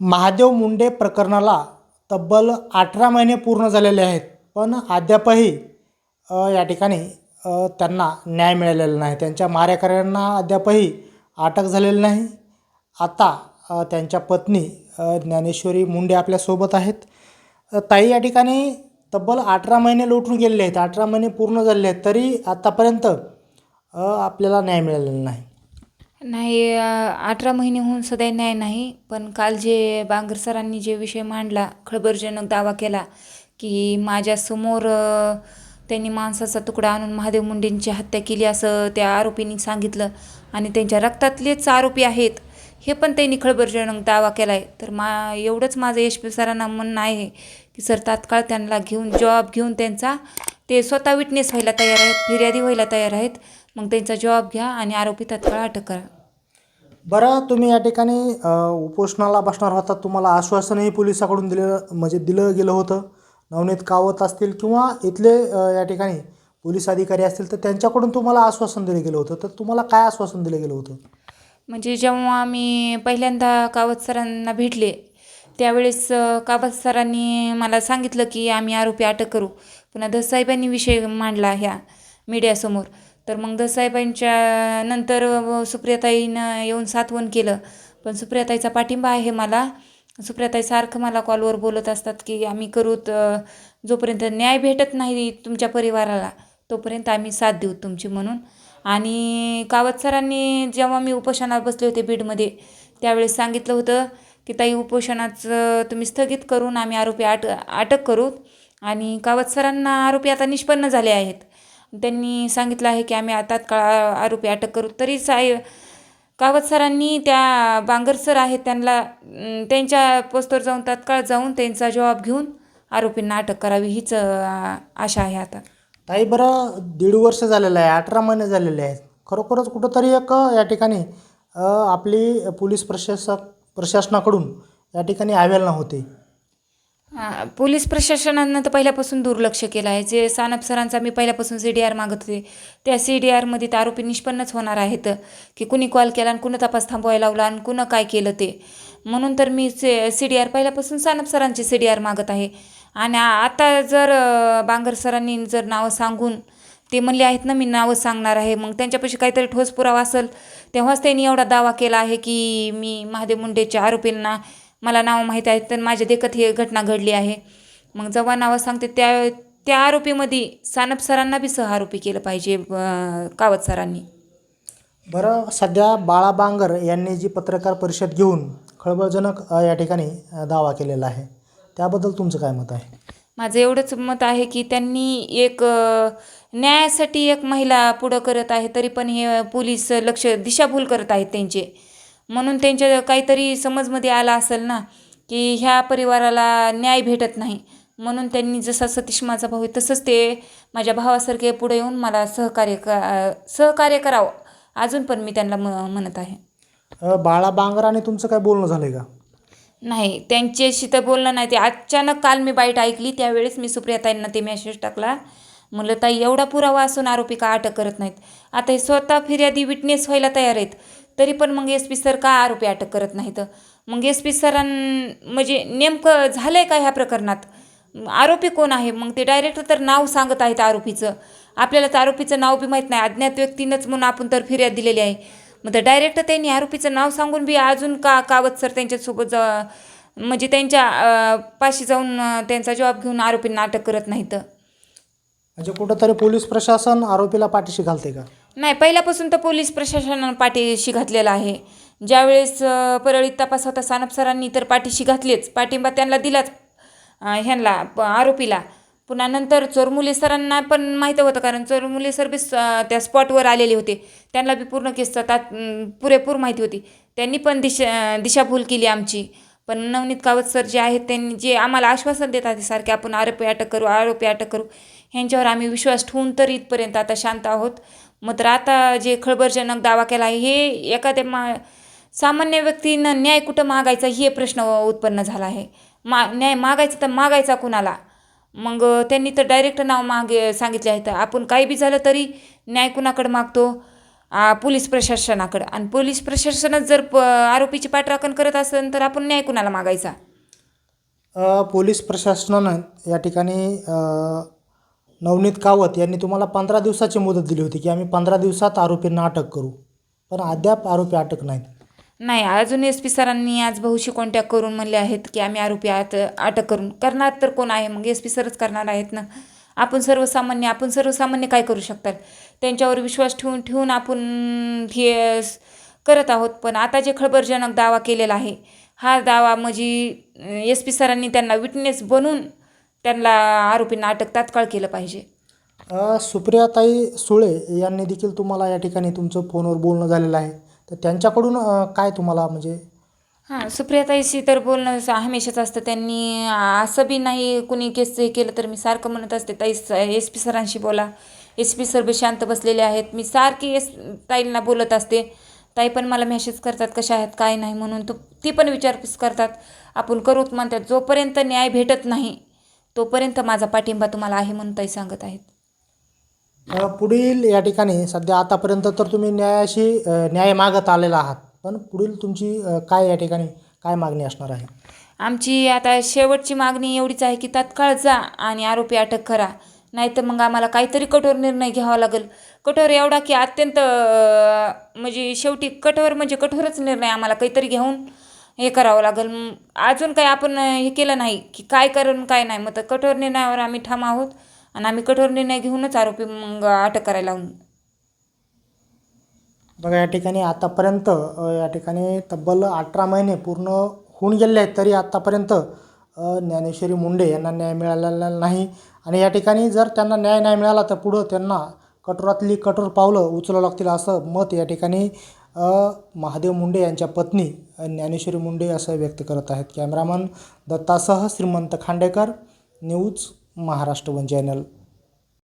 महादेव मुंडे प्रकरणाला तब्बल अठरा महिने पूर्ण झालेले आहेत. पण अद्यापही या ठिकाणी त्यांना न्याय मिळालेला नाही. त्यांच्या मारेकऱ्यांना अद्यापही अटक झालेली नाही. आता त्यांच्या पत्नी ज्ञानेश्वरी मुंडे आपल्यासोबत आहेत. ताई या ठिकाणी तब्बल अठरा महिने लोटून गेलेले आहेत. अठरा महिने पूर्ण झालेले आहेत. तरी आत्तापर्यंत आपल्याला न्याय मिळालेला नाही. नाही अठरा महिने होऊन सध्या न्याय नाही पण काल जे बांगर सरांनी जे विषय मांडला खळबरजनक दावा केला की माझ्यासमोर त्यांनी माणसाचा तुकडा आणून महादेव मुंडेंची हत्या केली असं त्या आरोपींनी सांगितलं आणि त्यांच्या रक्तातलेच आरोपी आहेत हे पण त्यांनी खळबरजनक दावा केला आहे तर मा एवढंच माझं यशपी सरांना म्हणणं आहे की सर तात्काळ त्यांना घेऊन जॉब घेऊन त्यांचा ते स्वतः विटनेस व्हायला तयार आहेत फिर्यादी व्हायला तयार आहेत. मग त्यांचा जॉब घ्या आणि आरोपी तात्काळ अटक करा. बरं तुम्ही या ठिकाणी अ, उपोषणाला बसणार होता. तुम्हाला आश्वासनही पोलिसाकडून दिलं म्हणजे दिलं गेलं होतं. नवनीत कावत असतील किंवा इथले अ, या ठिकाणी पोलीस अधिकारी असतील तर त्यांच्याकडून तुम्हाला आश्वासन दिलं गेलं होतं. तर तुम्हाला काय आश्वासन दिलं गेलं होतं? म्हणजे जेव्हा मी पहिल्यांदा कावत सरांना भेटले त्यावेळेस अ, कावत सरांनी मला सांगितलं की आम्ही आरोपी अटक करू. पुन्हा दसाईबाईंनी विषय मांडला ह्या मीडियासमोर. तर मग दसाईबाईंच्या नंतर सुप्रियाताईनं येऊन सातवण केलं. पण सुप्रियाताईचा पाठिंबा आहे मला. सुप्रियाताई सारखं मला कॉलवर बोलत असतात की आम्ही करूत जोपर्यंत न्याय भेटत नाही तुमच्या परिवाराला तोपर्यंत आम्ही साथ देऊ तुमची म्हणून. आणि कावत सरांनी जेव्हा मी उपोषणात बसले होते बीडमध्ये त्यावेळेस सांगितलं होतं की ताई उपोषणाचं तुम्ही स्थगित करून आम्ही आरोपी आट अटक करू. आणि कावत सरांना आरोपी आता निष्पन्न झाले आहेत. त्यांनी सांगितलं आहे की आम्ही तात्काळ आरोपी अटक करू. तरी साय कावत सरांनी त्या बांगर सर आहेत त्यांना त्यांच्या पोस्टवर जाऊन तात्काळ जाऊन त्यांचा जबाब घेऊन आरोपींना अटक करावी हीच आशा आहे आता. ताई बरं दीड वर्ष झालेलं आहे अठरा महिने झालेले आहेत. खरोखरच कुठंतरी एक या ठिकाणी आपली पोलीस प्रशासक प्रशासनाकडून या ठिकाणी अवेलना होते पोलीस प्रशासनानं तर पहिल्यापासून दुर्लक्ष केलं आहे. जे सानप सरांचा मी पहिल्यापासून सी डी आर मागत होते त्या सी डी आरमध्ये तर आरोपी निष्पन्नच होणार आहेत की कुणी कॉल केला आणि कुणं तपास थांबवायला लावला आणि कुणं काय केलं ते. म्हणून तर मी से सी डी आर पहिल्यापासून सानप सरांची सी डी आर मागत आहे. आणि आता जर बांगर सरांनी जर नावं सांगून ते म्हणले आहेत ना मी नावं सांगणार आहे मग त्यांच्यापाशी काहीतरी ठोस पुरावा असेल तेव्हाच त्यांनी एवढा दावा केला आहे की मी महादेव मुंडेच्या आरोपींना मला नावं माहीत आहेत तर माझ्या देखत ही घटना घडली आहे. मग जेव्हा नावं सांगते त्या त्या आरोपीमध्ये सानप सरांना बी सहआरोपी केलं पाहिजे कावत सरांनी. बरं सध्या बाळा बांगर यांनी जी पत्रकार परिषद घेऊन खळबळजनक अ, या ठिकाणी अ, दावा केलेला आहे. त्याबद्दल तुमचं काय मत आहे? माझं एवढंच मत आहे की त्यांनी एक अ, न्यायासाठी एक महिला पुढं करत आहे तरी पण हे पोलीस लक्ष दिशाभूल करत आहेत त्यांचे. म्हणून त्यांच्या काहीतरी समजमध्ये आला असेल ना की ह्या परिवाराला न्याय भेटत नाही. म्हणून त्यांनी जसा सतीश माझा भाऊ आहे तसंच ते माझ्या भावासारखे पुढे येऊन मला सहकार्य क सहकार्य करावं. अजून पण मी त्यांना म म्हणत आहे. बाळा बांगर आणि तुमचं काय बोलणं झालं आहे का? नाही त्यांच्याशी तर बोलणं नाही. ते अचानक काल मी बाईट ऐकली त्यावेळेस मी सुप्रियाताईंना ते मेसेज टाकला. म्हणलं ताई एवढा पुरावा असून आरोपी का अटक करत नाहीत? आता हे स्वतः फिर्यादी विटनेस व्हायला तयार आहेत. तरी पण मग एस पी सर का आरोपी अटक करत नाहीत? मग एस पी सरां म्हणजे नेमकं झालं आहे का ह्या प्रकरणात? आरोपी कोण आहे? मग ते डायरेक्ट तर नाव सांगत आहेत आरोपीचं. आपल्याला तर आरोपीचं नाव बी माहीत नाही. अज्ञात व्यक्तीनंच म्हणून आपण तर फिर्याद दिलेली आहे. मग तर डायरेक्ट त्यांनी आरोपीचं नाव सांगून बी अजून का कावत सर त्यांच्यासोबत जा म्हणजे त्यांच्या पाशी जाऊन त्यांचा जवाब घेऊन आरोपींना अटक करत नाहीत? म्हणजे कुठंतरी पोलीस प्रशासन आरोपीला पाठीशी घालते का? नाही पहिल्यापासून तर पोलीस प्रशासनानं पाठीशी घातलेला आहे. ज्यावेळेस परळीत तपास होता सानप सरांनी तर पाठीशी घातलीच. पाठिंबा त्यांना दिलाच ह्यांना प- आरोपीला. पुन्हा नंतर चोरमुले सरांना पण माहीत होतं कारण चोरमुले सर बी त्या स्पॉटवर आलेले होते. त्यांना बी पूर्ण केसचा तात पुरेपूर माहिती होती. त्यांनी पण दिशा दिशाभूल केली आमची. पण नवनीत कावत सर जे आहेत त्यांनी जे आम्हाला आश्वासन देतात ते सारखे आपण आरोपी अटक करू आरोपी अटक करू ह्यांच्यावर आम्ही विश्वास ठेवून तर इथपर्यंत आता शांत आहोत. मग तर आता जे खळबळजनक दावा केला आहे हे एखाद्या मा सामान्य व्यक्तीनं न्याय कुठं मागायचा हे प्रश्न उत्पन्न झाला आहे. मा न्याय मागायचा तर मागायचा कुणाला? मग त्यांनी तर डायरेक्ट नाव मागे सांगितले आहे. तर आपण काही बी झालं तरी न्याय कुणाकडं मागतो? पोलीस प्रशासनाकडं. आणि पोलीस प्रशासनच जर प आरोपीची पाठराखण करत असेल तर आपण न्याय कुणाला मागायचा? पोलीस प्रशासनानं या ठिकाणी नवनीत कावत यांनी तुम्हाला पंधरा दिवसाची मुदत दिली होती की आम्ही पंधरा दिवसात आरोपींना अटक करू. पण अद्याप आरोपी अटक नाहीत. नाही अजून एस पी सरांनी आज भाऊशी कॉन्टॅक्ट करून म्हणले आहेत की आम्ही आरोपी आत अटक करून करणार तर कोण आहे? मग एस पी सरच करणार आहेत ना? आपण सर्वसामान्य आपण सर्वसामान्य काय करू शकतात? त्यांच्यावर विश्वास ठेवून ठेवून आपण हे करत आहोत. पण आता जे खळबळजनक दावा केलेला आहे हा दावा म्हणजे एस पी सरांनी त्यांना विटनेस बनून त्यांना आरोपींना अटक तात्काळ केलं पाहिजे. अ, सुप्रियाताई सुळे यांनी देखील तुम्हाला या ठिकाणी तुमचं फोनवर बोलणं झालेलं आहे. तर त्यांच्याकडून अ, काय तुम्हाला म्हणजे हां सुप्रियाताईशी तर बोलणं हमेशाच असतं. त्यांनी असं बी नाही कुणी केस हे केलं तर मी सारखं म्हणत असते ताई एस पी सरांशी बोला. एस पी सर बी शांत बसलेले आहेत. मी सारखी एस ताईंना बोलत असते. ताई पण मला मेसेज करतात कशा आहेत काय नाही? म्हणून तो ती पण विचारपूस करतात. आपण करूत म्हणतात जोपर्यंत न्याय भेटत नाही तोपर्यंत माझा पाठिंबा तुम्हाला आहे म्हणून ताई सांगत आहेत. अ, पुढील या ठिकाणी सध्या आतापर्यंत तर तुम्ही न्यायाशी अ, न्याय मागत आलेला आहात पण पुढील तुमची अ, काय या ठिकाणी काय मागणी असणार आहे? आमची आता शेवटची मागणी एवढीच आहे की तात्काळ जा आणि आरोपी अटक करा. नाहीतर मग आम्हाला काहीतरी कठोर निर्णय घ्यावा लागेल. कठोर एवढा की अत्यंत अं, म्हणजे शेवटी कठोर म्हणजे कठोरच निर्णय आम्हाला काहीतरी घेऊन हे करावं लागेल. अजून काही आपण हे केलं नाही की काय करून काय नाही. मग तर कठोर निर्णयावर आम्ही ठाम आहोत आणि आम्ही कठोर निर्णय घेऊनच आरोपी मग अटक करायला बघा या ठिकाणी आतापर्यंत या ठिकाणी तब्बल अठरा महिने पूर्ण होऊन गेले आहेत तरी आत्तापर्यंत ज्ञानेश्वरी मुंडे यांना न्याय मिळालेला नाही. आणि या ठिकाणी जर त्यांना न्याय नाही मिळाला तर पुढं त्यांना कठोरातली कठोर पावलं उचलावं लागतील असं मत या ठिकाणी महादेव मुंडे यांच्या पत्नी ज्ञानेश्वरी मुंडे असं व्यक्त करत आहेत. Cameraman दत्तासह Shrimant Khandekar news Maharashtra one channel.